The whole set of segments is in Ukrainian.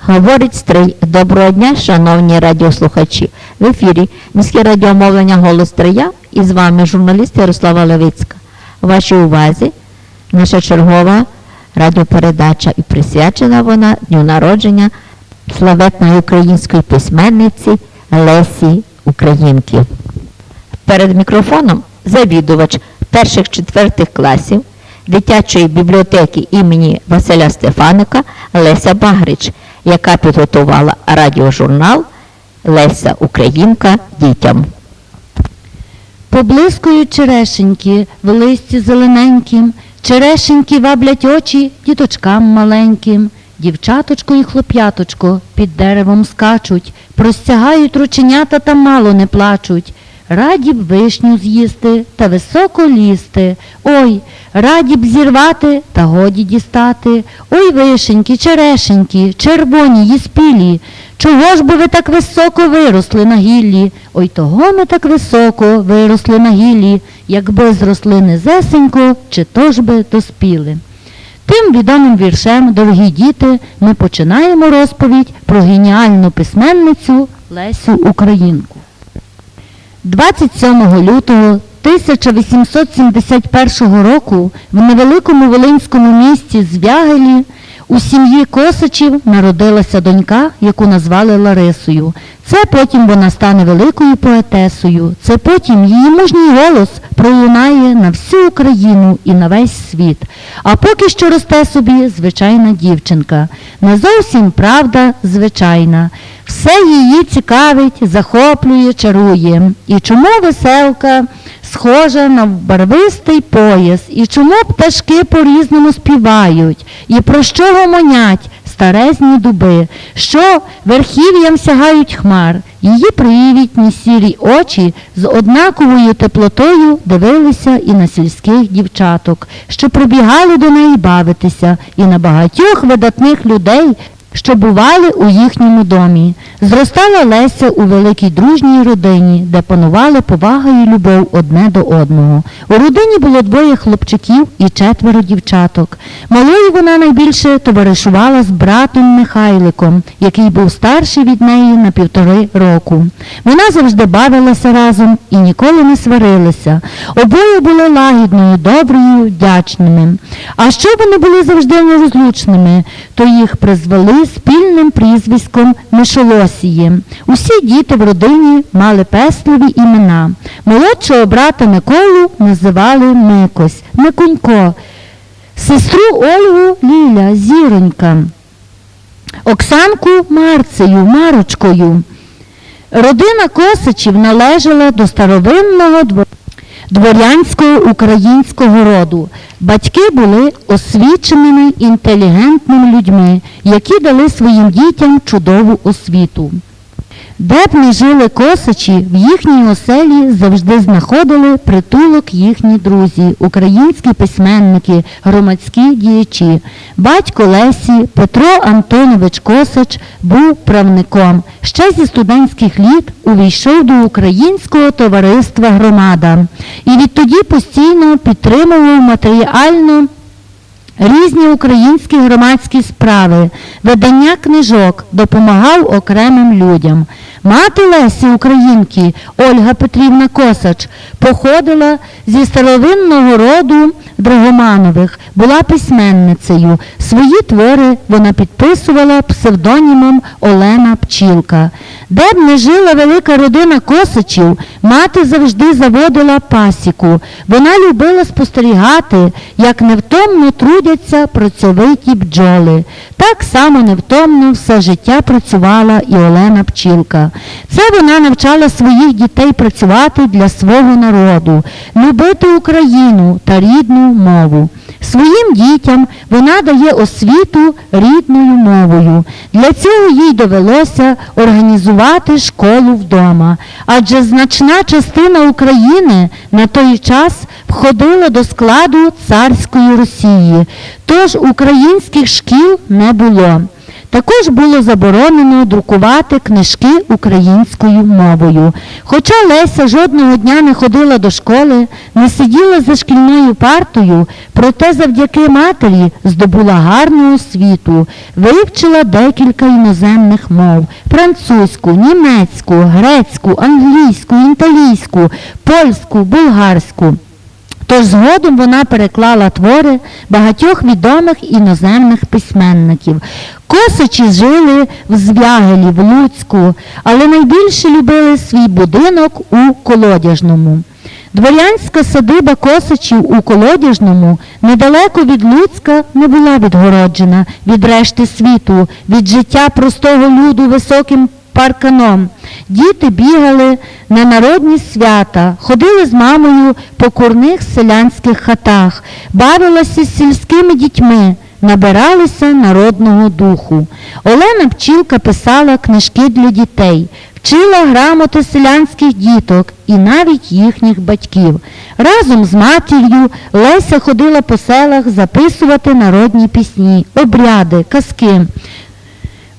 Говорить стрий. Доброго дня, шановні радіослухачі. В ефірі міське радіомовлення Голос Стрия і з вами журналіст Ярослава Левицька. Вашій увазі наша чергова радіопередача і присвячена вона дню народження славетної української письменниці Лесі Українки. Перед мікрофоном завідувач перших-четвертих класів дитячої бібліотеки імені Василя Стефаника Леся Багрич, яка підготувала радіожурнал Леся Українка дітям. Поблискують черешеньки в листі зелененьким, черешеньки ваблять очі діточкам маленьким. Дівчаточко і хлоп'яточко під деревом скачуть, простягають рученята та мало не плачуть. Раді б вишню з'їсти та високо лізти. Ой, раді б зірвати та годі дістати. Ой, вишеньки, черешеньки, червоні й спілі. Чого ж би ви так високо виросли на гіллі? Ой, того ми так високо виросли на гіллі, якби зросли низесенько, чи то ж би доспіли. Тим відомим віршем, дорогі діти, ми починаємо розповідь про геніальну письменницю Лесю Українку. 27 лютого 1871 року в невеликому волинському місті Звягелі у сім'ї Косачів народилася донька, яку назвали Ларисою. Це потім вона стане великою поетесою. Це потім її мужній голос пролунає на всю Україну і на весь світ. А поки що росте собі звичайна дівчинка. Не зовсім правда звичайна. Все її цікавить, захоплює, чарує. І чому веселка схожа на барвистий пояс, і чому пташки по-різному співають, і про що гомонять старезні дуби, що верхів'ям сягають хмар, її привітні сірі очі з однаковою теплотою дивилися і на сільських дівчаток, що прибігали до неї бавитися, і на багатьох видатних людей, що бували у їхньому домі. Зростала Леся у великій дружній родині, де панували повага і любов одне до одного. У родині було двоє хлопчиків і четверо дівчаток. Малою вона найбільше товаришувала з братом Михайликом, який був старший від неї на півтори року. Вона завжди бавилася разом і ніколи не сварилися. Обоє були лагідною, доброю, вдячними. А що вони були завжди нерозлучними, то їх призвели спільним прізвиськом Мишолосії. Усі діти в родині мали песливі імена. Молодшого брата Миколу називали Микось, Микунько, сестру Ольгу Ліля, Зіронька, Оксанку Марцею, Марочкою. Родина Косачів належала до старовинного двору дворянського українського роду. Батьки були освіченими, інтелігентними людьми, які дали своїм дітям чудову освіту. Де б не жили косачі, в їхній оселі завжди знаходили притулок їхні друзі, українські письменники, громадські діячі. Батько Лесі Петро Антонович Косач був правником. Ще зі студентських літ увійшов до Українського товариства Громада і відтоді постійно підтримував матеріально різні українські громадські справи, видання книжок, допомагав окремим людям. Мати Лесі Українки Ольга Петрівна Косач походила зі старовинного роду Драгоманових, була письменницею. Свої твори вона підписувала псевдонімом Олена Пчілка. Де б не жила велика родина Косачів, мати завжди заводила пасіку. Вона любила спостерігати, як невтомно трудяться працьовиті бджоли. Так само невтомно все життя працювала і Олена Пчілка. Це вона навчала своїх дітей працювати для свого народу, любити Україну та рідну мову. Своїм дітям вона дає освіту рідною мовою. Для цього їй довелося організувати школу вдома, адже значна частина України на той час входила до складу царської Росії, тож українських шкіл не було. Також було заборонено друкувати книжки українською мовою. Хоча Леся жодного дня не ходила до школи, не сиділа за шкільною партою, проте завдяки матері здобула гарну освіту, вивчила декілька іноземних мов французьку, німецьку, грецьку, англійську, італійську, польську, булгарську. Тож згодом вона переклала твори багатьох відомих іноземних письменників. Косичі жили в Звягелі, в Луцьку, але найбільше любили свій будинок у Колодяжному. Дворянська садиба Косичів у Колодяжному недалеко від Луцька не була відгороджена від решти світу, від життя простого люду високим парканом. Діти бігали на народні свята, ходили з мамою по курних селянських хатах, бавилися з сільськими дітьми, набиралися народного духу. Олена Пчілка писала книжки для дітей, вчила грамоти селянських діток і навіть їхніх батьків. Разом з матір'ю Леся ходила по селах записувати народні пісні, обряди, казки.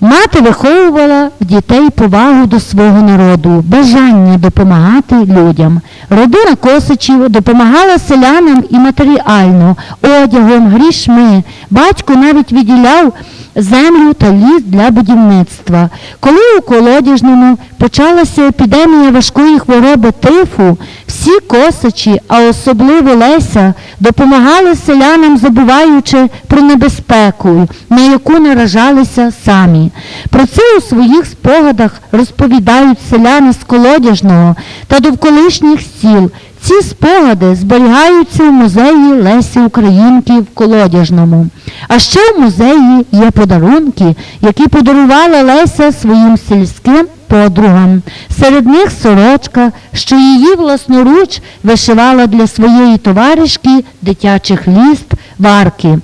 Мати виховувала в дітей повагу до свого народу, бажання допомагати людям. Родина Косичів допомагала селянам і матеріально, одягом, грішми. Батько навіть виділяв землю та ліс для будівництва. Коли у колодяжному почалася епідемія важкої хвороби тифу, всі косичі, а особливо Леся, допомагали селянам, забуваючи про небезпеку, на яку наражалися самі. Про це у своїх спогадах розповідають селяни з колодяжного та довколишніх сіл. Ці спогади зберігаються в музеї Лесі Українки в Колодяжному. А ще в музеї є подарунки, які подарувала Леся своїм сільським подругам. Серед них сорочка, що її власноруч вишивала для своєї товаришки дитячих ліст варки.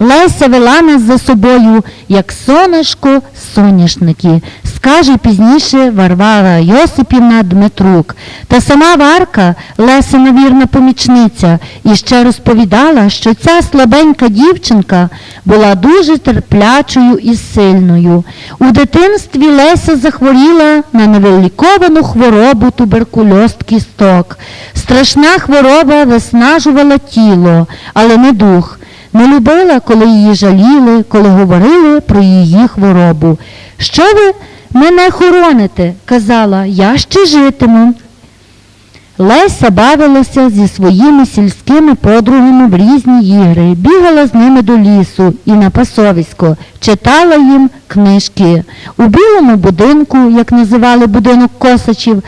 Леся вела нас за собою, як сонечко соняшники, скаже пізніше Варвара Йосипівна Дмитрук. Та сама Варка, Лесина вірна помічниця, і ще розповідала, що ця слабенька дівчинка була дуже терплячою і сильною. У дитинстві Леся захворіла на невиліковану хворобу туберкульоз кісток. Страшна хвороба виснажувала тіло, але не дух. Не любила, коли її жаліли, коли говорили про її хворобу. Що ви мене хороните? казала, я ще житиму. Леся бавилася зі своїми сільськими подругами в різні ігри, бігала з ними до лісу і на пасовисько, читала їм книжки. У білому будинку, як називали будинок косачів,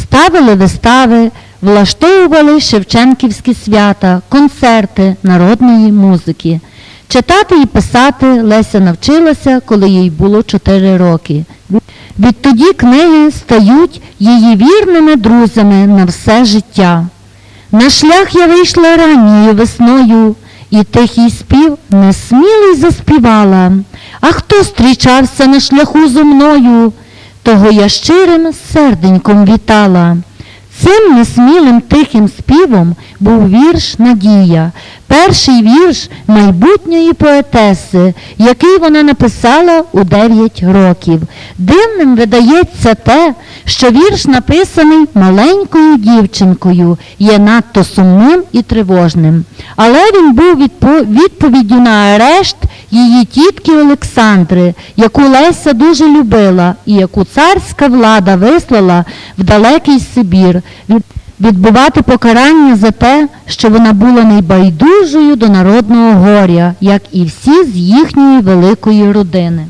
ставили вистави, влаштовували шевченківські свята, концерти народної музики. Читати і писати Леся навчилася, коли їй було 4 роки. Відтоді книги стають її вірними друзями на все життя. На шлях я вийшла ранньою весною, і тихий спів несмілий заспівала. А хто зустрічався на шляху зо мною, того я щирим серденьком вітала. Цим несмілим тихим співом був вірш Надія, перший вірш майбутньої поетеси, який вона написала у 9 років. Дивним видається те, що вірш написаний маленькою дівчинкою, є надто сумним і тривожним. Але він був відпо- відповіддю на арешт її тітки Олександри, яку Леся дуже любила і яку царська влада вислала в далекий Сибір відбувати покарання за те, що вона була найбайдужою до народного горя, як і всі з їхньої великої родини.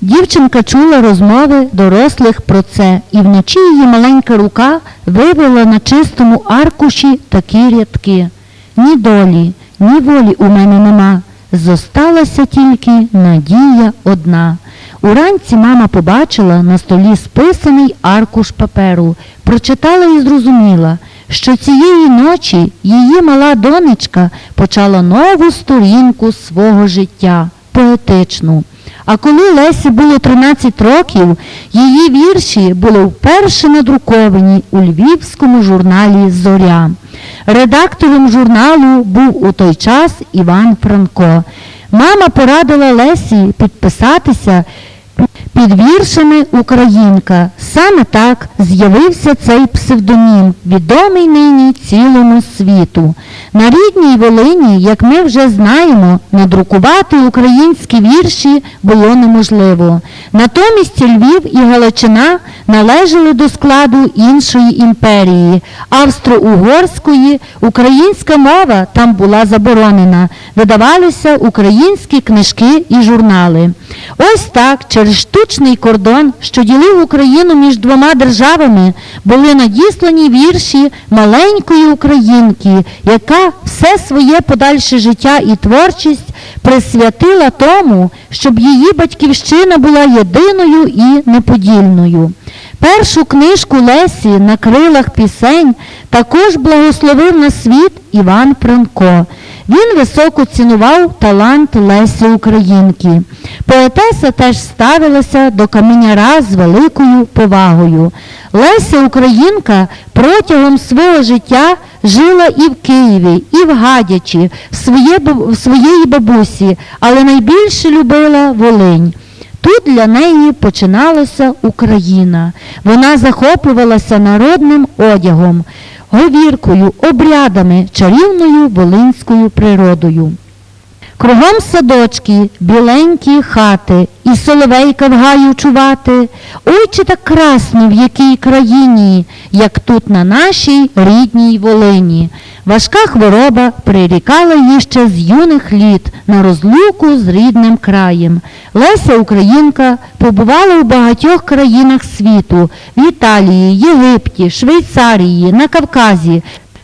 Дівчинка чула розмови дорослих про це, і вночі її маленька рука вивела на чистому аркуші такі рядки. Ні долі, ні волі у мене нема. Зосталася тільки надія одна. Уранці мама побачила на столі списаний аркуш паперу, прочитала і зрозуміла, що цієї ночі її мала донечка почала нову сторінку свого життя, поетичну. А коли Лесі було 13 років, її вірші були вперше надруковані у львівському журналі Зоря. Редактором журналу був у той час Іван Франко. Мама порадила Лесі підписатися під віршами Українка. Саме так з'явився цей псевдонім, відомий нині цілому світу. На рідній Волині, як ми вже знаємо, надрукувати українські вірші було неможливо. Натомість Львів і Галичина належали до складу іншої імперії Австро-Угорської. Українська мова там була заборонена. Видавалися українські книжки і журнали. Ось так, через штучний кордон, що ділив Україну між двома державами, були надіслані вірші маленької українки, яка все своє подальше життя і творчість присвятила тому, щоб її батьківщина була єдиною і неподільною. Першу книжку Лесі на крилах пісень також благословив на світ Іван Франко. Він високо цінував талант Лесі Українки. Поетеса теж ставилася до каменяра з великою повагою. Леся Українка протягом свого життя жила і в Києві, і в Гадячі, в, своє, в своєї бабусі, але найбільше любила Волинь. Тут для неї починалася Україна. Вона захоплювалася народним одягом, говіркою, обрядами, чарівною волинською природою. Кругом садочки, біленькі хати, і соловейка в гаю чувати. Ой, чи так красно в якій країні, як тут на нашій рідній Волині. Важка хвороба прирікала її ще з юних літ на розлуку з рідним краєм. Леся Українка побувала у багатьох країнах світу в Італії, Єгипті, Швейцарії, на Кавказі.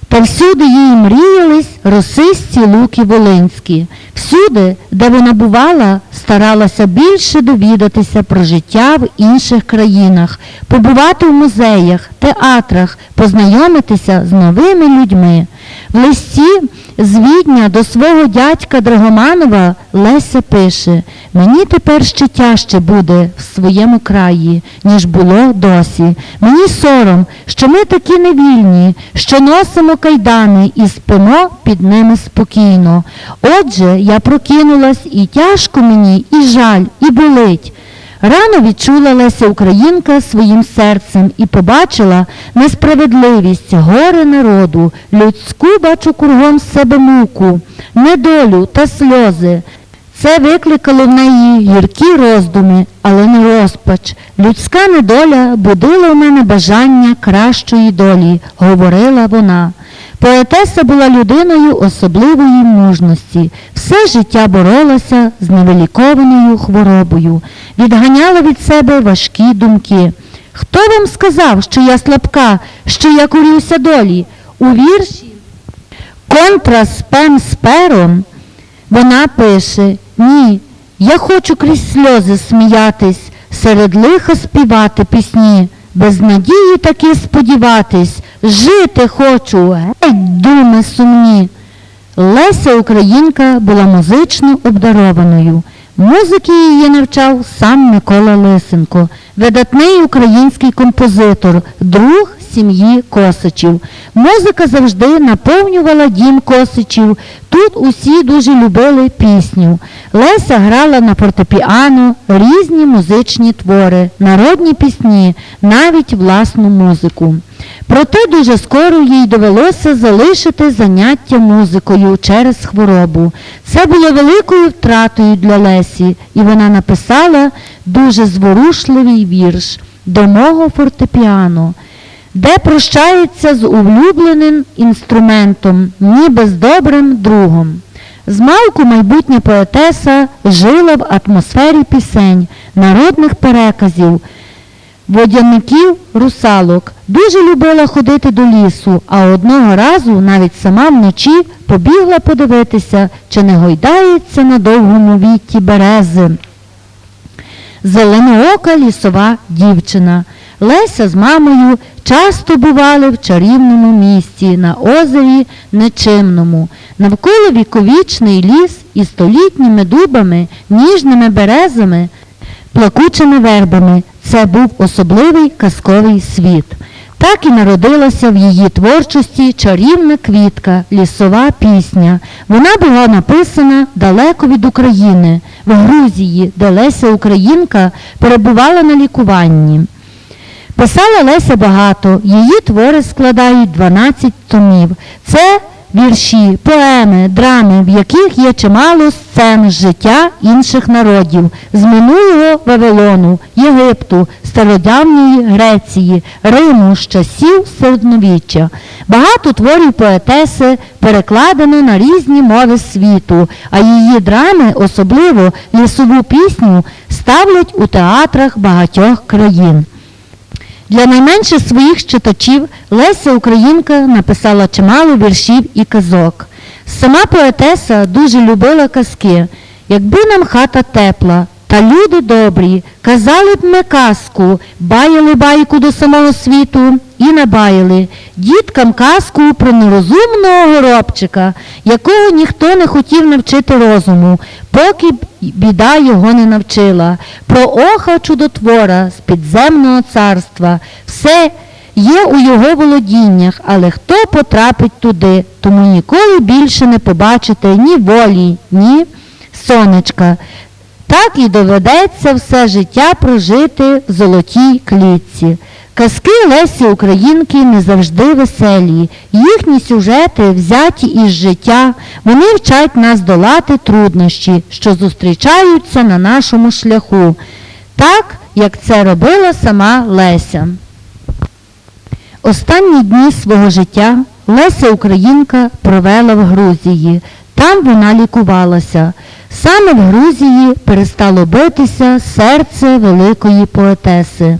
Та всюди їй мріялись росисті луки волинські. Всюди, де вона бувала, старалася більше довідатися про життя в інших країнах, побувати в музеях, театрах, познайомитися з новими людьми. В листі з Відня до свого дядька Драгоманова Леся пише: Мені тепер ще тяжче буде в своєму краї, ніж було досі. Мені сором, що ми такі невільні, що носимо кайдани і спимо під ними спокійно. Отже, я прокинулась і тяжко мені, і жаль, і болить. Рано відчула Леся Українка своїм серцем і побачила несправедливість, горе народу, людську бачу кругом себе муку, недолю та сльози. Це викликало в неї гіркі роздуми, але не розпач. Людська недоля будила в мене бажання кращої долі, говорила вона. Поетеса була людиною особливої мужності. Все життя боролася з невилікованою хворобою, відганяла від себе важкі думки. Хто вам сказав, що я слабка, що я курюся долі? У вірші Контра спем спером вона пише: Ні, я хочу крізь сльози сміятись, серед лиха співати пісні, без надії таки сподіватись, жити хочу, геть думи сумні. Леся Українка була музично обдарованою. Музики її навчав сам Микола Лисенко, видатний український композитор, друг сім'ї Косичів. Музика завжди наповнювала дім Косичів. Тут усі дуже любили пісню. Леся грала на фортепіано різні музичні твори, народні пісні, навіть власну музику. Проте дуже скоро їй довелося залишити заняття музикою через хворобу. Це було великою втратою для Лесі, і вона написала дуже зворушливий вірш до мого фортепіано, де прощається з улюбленим інструментом, ніби з добрим другом. Змалку майбутня поетеса жила в атмосфері пісень, народних переказів, водяників, русалок. Дуже любила ходити до лісу, а одного разу навіть сама вночі побігла подивитися, чи не гойдається на довгому вітті берези. Зеленоока лісова дівчина. Леся з мамою часто бували в чарівному місті на озері Нечимному. Навколо віковічний ліс із столітніми дубами, ніжними березами, плакучими вербами. Це був особливий казковий світ. Так і народилася в її творчості чарівна квітка, лісова пісня. Вона була написана далеко від України, в Грузії, де Леся Українка перебувала на лікуванні. Писала Леся багато, її твори складають 12 томів. Це вірші, поеми, драми, в яких є чимало сцен життя інших народів, з минулого Вавилону, Єгипту, стародавньої Греції, Риму, з часів середньовіччя. Багато творів поетеси перекладено на різні мови світу, а її драми, особливо лісову пісню, ставлять у театрах багатьох країн. Для найменше своїх читачів Леся Українка написала чимало віршів і казок. Сама поетеса дуже любила казки. Якби нам хата тепла, та люди добрі, казали б ми казку, баяли байку до самого світу і набаяли діткам казку про нерозумного горобчика, якого ніхто не хотів навчити розуму, поки біда його не навчила, про оха чудотвора з підземного царства. Все є у його володіннях, але хто потрапить туди, тому ніколи більше не побачите ні волі, ні сонечка. Так і доведеться все життя прожити в золотій клітці. Казки Лесі Українки не завжди веселі. Їхні сюжети взяті із життя. Вони вчать нас долати труднощі, що зустрічаються на нашому шляху, так як це робила сама Леся. Останні дні свого життя Леся Українка провела в Грузії. Там вона лікувалася. Саме в Грузії перестало битися серце великої поетеси.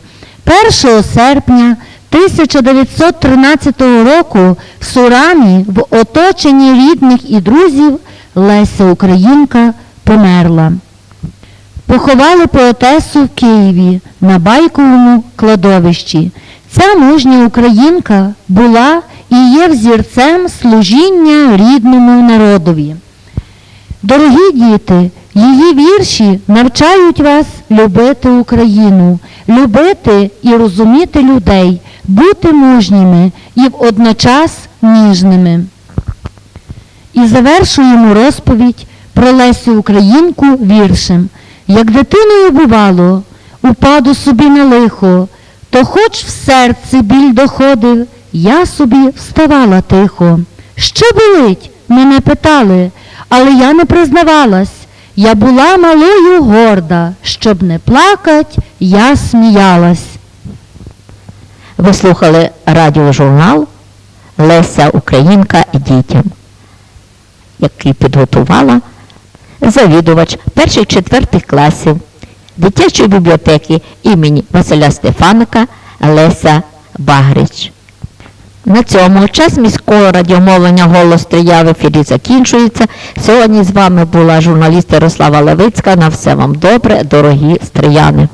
1 серпня 1913 року в Сурамі в оточенні рідних і друзів Леся Українка померла. Поховали поетесу в Києві на байковому кладовищі. Ця мужня українка була і є взірцем служіння рідному народові. Дорогі діти, її вірші навчають вас любити Україну, любити і розуміти людей, бути мужніми і водночас ніжними. І завершуємо розповідь про Лесю Українку віршем. Як дитиною бувало, упаду собі на лихо, то хоч в серці біль доходив, я собі вставала тихо. Що болить? Мене питали, але я не признавалась. Я була малою горда, щоб не плакать, я сміялась. Ви слухали радіожурнал Леся Українка дітям, який підготувала завідувач перших четвертих класів дитячої бібліотеки імені Василя Стефаника Леся Багрич. На цьому час міського радіомовлення «Голос Стрия» в ефірі закінчується. Сьогодні з вами була журналіст Ярослава Левицька. На все вам добре, дорогі стрияни.